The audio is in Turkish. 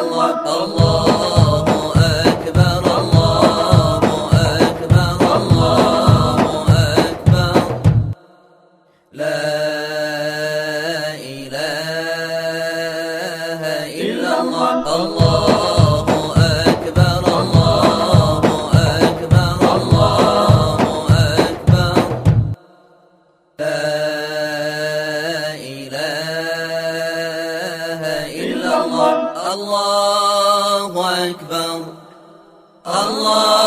Allah Allahu ekber Allahu ekber Allahu ekber. La ilahe illallah Allah Allah الله أكبر الله أكبر الله أكبر لا إله إلا الله الله أكبر الله